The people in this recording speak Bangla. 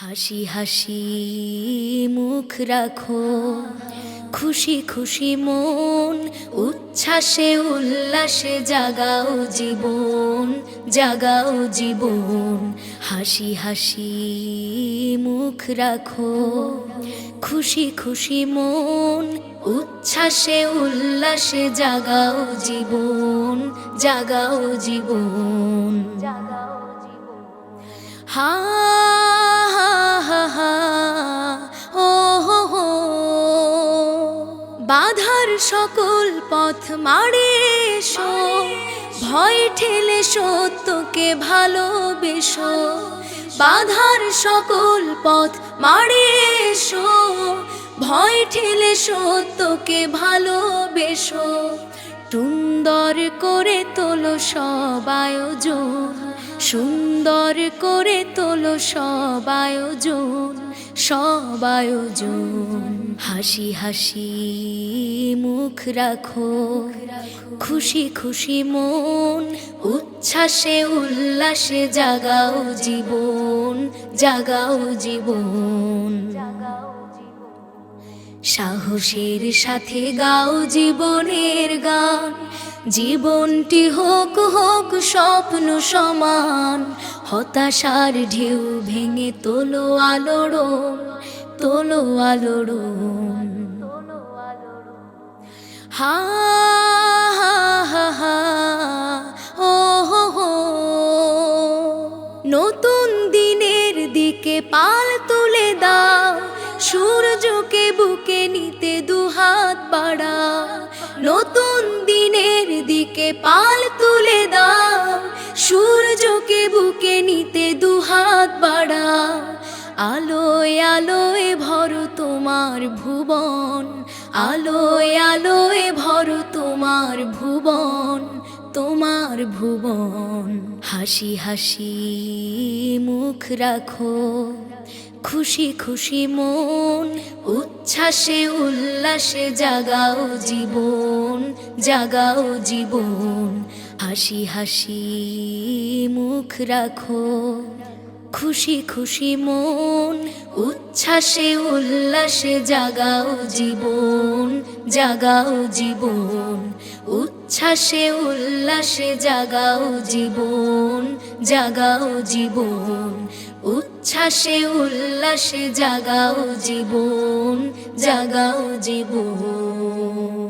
হাসি হাসি মুখ রাখো। খুশি খুশি মন, উচ্ছ্বাসে উল্লাসে জাগাও জীবন জাগাও জীবন। হাসি হাসি মুখ রাখো। খুশি খুশি মন, উচ্ছ্বাসে উল্লাসে জাগাও জীবন জাগাও জীবন। হা হা সকল পথ মারে এসো। ভয় ঠেলে সত্যকে ভালোবেসো। বাধার সকল পথ মারে এসো। ভয় ঠেলে সত্যকে ভালোবেসো। সুন্দর করে তোলো সব আয়োজন। সুন্দর করে তোলো সব আয়োজন সব আয়োজন। হাসি হাসি মুখ রাখো, খুশি খুশি মন, উচ্ছ্বাসে, উল্লাসে জাগাও জীবন জাগাও জীবন। সাহসের সাথে গাও জীবনের গান জীবনটি হোক হোক স্বপ্ন সমান, হতাশার ঢেউ ভেঙে তোলো আলোড়ন তোলো আলোড়ন হা হা হা হা ও হো হো। নতুন দিনের দিকে পাল তুলে দাও, সূর্যকে বুকে নিতে দুহাত বাড়া নতুন দিকে পাল তুলে দাও, সূর্যকে বুকে নিতে দুহাত বাড়া আলোয় আলোয় ভর তোমার ভুবন, আলোয় আলোয় ভর তোমার ভুবন তোমার ভুবন। হাসি হাসি মুখ রাখো। খুশি খুশি মন, উচ্ছ্বাসে উল্লাসে জাগাও জীবন জাগাও জীবন। হাসি হাসি মুখ রাখো। খুশি খুশি মন, উচ্ছ্বাসে উল্লাসে জাগাও জীবন জাগাও জীবন। উচ্ছ্বাসে উল্লাসে জাগাও জীবন জাগাও জীবন। উচ্ছ্বাসে উল্লাসে জাগাও জীবন জাগাও জীবন।